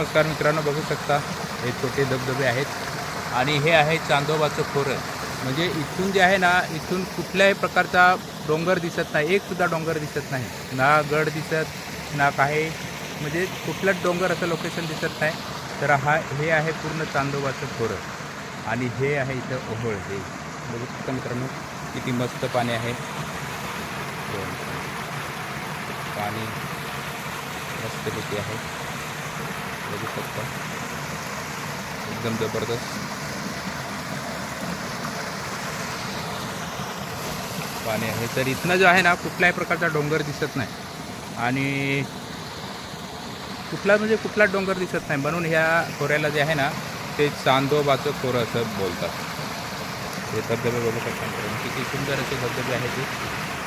नमस्कार मित्रांनो बघू शकता हे छोटे धबधबे आहेत. आणि हे आहे चांदोबाचं खोरं. म्हणजे इथून जे आहे ना इथून कुठल्याही प्रकारचा डोंगर दिसत नाही. एक सुद्धा डोंगर दिसत नाही. ना गड दिसत ना काही. म्हणजे कुठलाच डोंगर असं लोकेशन दिसत नाही. तर हा हे आहे पूर्ण चांदोबाचं खोरं. आणि हे आहे इथं ओहोळ. हे बघू शकता मित्रांनो किती मस्त पाणी आहे. हो. पाणी मस्तपैकी आहे. शकता एकदम जबरदस्त. पाणी आहे. तर इथनं जो आहे ना कुठल्याही प्रकारचा डोंगर दिसत नाही. आणि कुठला म्हणजे कुठला डोंगर दिसत नाही. म्हणून ह्या खोऱ्याला जे आहे ना ते चांदोबाचं खोरं असं बोलतात. हे धबधबे बघू शकता. किती सुंदर असे धबधबे आहेत ते